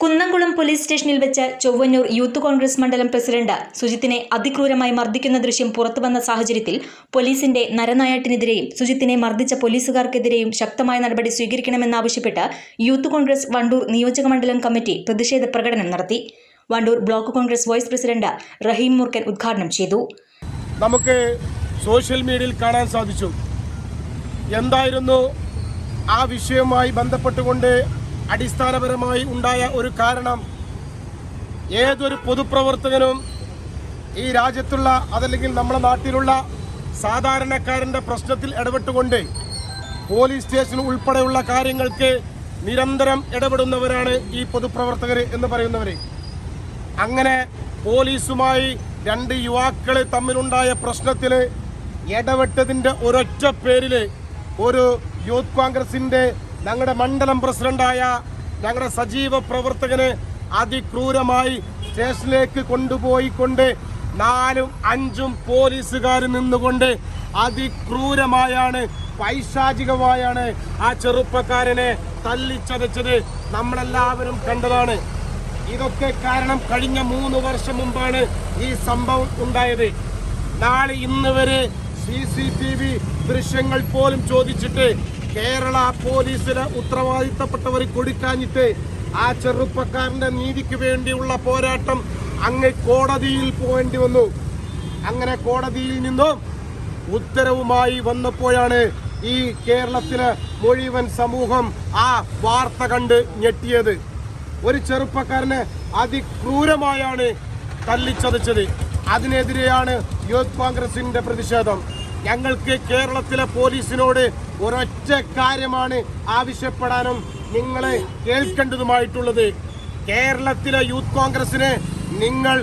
Police സ്റ്റേഷനിൽ വെച്ച് Chowwannur youth Congress മണ്ഡലം പ്രസിഡന്റ് സുജിത്തിനെ അതിക്രൂരമായി മർദ്ദിക്കുന്ന ദൃശ്യം പുറത്തുവന്ന സാഹചര്യത്തിൽ പോലീസിന്റെ നരനായാട്ടിനെതിരെയും സുജിത്തിനെ മർദ്ദിച്ച പോലീസുകാർക്കെതിരെയും ശക്തമായ നടപടി സ്വീകരിക്കണമെന്നാവശ്യപ്പെട്ട് യൂത്ത് കോൺഗ്രസ് വണ്ടൂർ നിയോജക മണ്ഡലം കമ്മിറ്റി പ്രതിഷേധ പ്രകടനം നടത്തി. Wandoor block Congress vice president Raheem Murkan ഉദ്ഘാടനം ചെയ്തു. നമുക്ക് സോഷ്യൽ മീഡിയയിൽ കാണാൻ സാധിച്ചു. എന്തായിരുന്നു ആ വിഷയവുമായി ബന്ധപ്പെട്ടുകൊണ്ട് അടിസ്ഥാനപരമായി ഉണ്ടായ ഒരു കാരണം ഏതൊരു പൊതുപ്രവർത്തകനും ഈ രാജ്യത്തുള്ള അതല്ലെങ്കിൽ നമ്മുടെ നാട്ടിലുള്ള സാധാരണക്കാരന്റെ പ്രശ്നത്തിൽ ഇടപെട്ടുകൊണ്ട് പോലീസ് സ്റ്റേഷൻ ഉൾപ്പെടെയുള്ള കാര്യങ്ങൾക്ക് നിരന്തരം ഇടപെടുന്നവരാണ് ഈ പൊതുപ്രവർത്തകർ എന്ന് പറയുന്നവർ അങ്ങനെ പോലീസുമായി രണ്ട് യുവാക്കൾ തമ്മിലുണ്ടായ പ്രശ്നത്തിൽ ഇടപെട്ടതിന്റെ ഒരൊറ്റ പേരിൽ ഒരു യൂത്ത് കോൺഗ്രസിന്റെ ഞങ്ങളുടെ മണ്ഡലം പ്രസിഡന്റായ ഞങ്ങളുടെ സജീവ പ്രവർത്തകനെ അതിക്രൂരമായി സ്റ്റേഷനിലേക്ക് കൊണ്ടുപോയിക്കൊണ്ട് നാലും അഞ്ചും പോലീസുകാർ നിന്നുകൊണ്ട് അതിക്രൂരമായാണ് പൈശാചികമായാണ് ആ ചെറുപ്പക്കാരനെ തല്ലിച്ചതച്ചത് നമ്മളെല്ലാവരും കണ്ടതാണ്. ഇതൊക്കെ കാരണം കഴിഞ്ഞ മൂന്ന് വർഷം മുമ്പാണ് ഈ സംഭവം ഉണ്ടായത്. നാളെ ഇന്ന് വരെ സി സി ടി വി ദൃശ്യങ്ങൾ പോലും ചോദിച്ചിട്ട് കേരള പോലീസിന് ഉത്തരവാദിത്തപ്പെട്ടവർ കൊടുക്കാഞ്ഞിട്ട് ആ ചെറുപ്പക്കാരന്റെ നീതിക്ക് വേണ്ടിയുള്ള പോരാട്ടം അങ്ങ് കോടതിയിൽ പോകേണ്ടി വന്നു. അങ്ങനെ കോടതിയിൽ നിന്നും ഉത്തരവുമായി വന്നപ്പോഴാണ് ഈ കേരളത്തിലെ മുഴുവൻ സമൂഹം ആ വാർത്ത കണ്ട് ഞെട്ടിയത്. ഒരു ചെറുപ്പക്കാരനെ അതിക്രൂരമായാണ് തല്ലിച്ചതച്ചത്. അതിനെതിരെയാണ് യൂത്ത് കോൺഗ്രസിന്റെ പ്രതിഷേധം. ഞങ്ങൾക്ക് കേരളത്തിലെ പോലീസിനോട് ഒരൊറ്റ കാര്യമാണ് ആവശ്യപ്പെടാനും നിങ്ങളെ കേൾക്കേണ്ടതുമായിട്ടുള്ളത്. കേരളത്തിലെ യൂത്ത് കോൺഗ്രസിനെ നിങ്ങൾ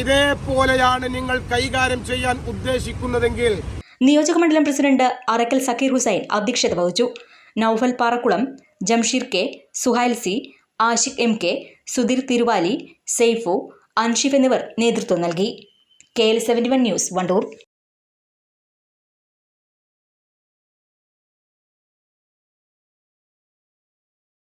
ഇതേപോലെയാണ് നിങ്ങൾ കൈകാര്യം ചെയ്യാൻ ഉദ്ദേശിക്കുന്നതെങ്കിൽ. നിയോജക മണ്ഡലം പ്രസിഡന്റ് അറക്കൽ സക്കീർ ഹുസൈൻ അധ്യക്ഷത വഹിച്ചു. Noufal Parakkulam Jamsheer K Suhail C Ashiq M K Sudheer Thiruvali Saifu Anshif എന്നിവർ നേതൃത്വം നൽകി. K L seventy one news Wandoor.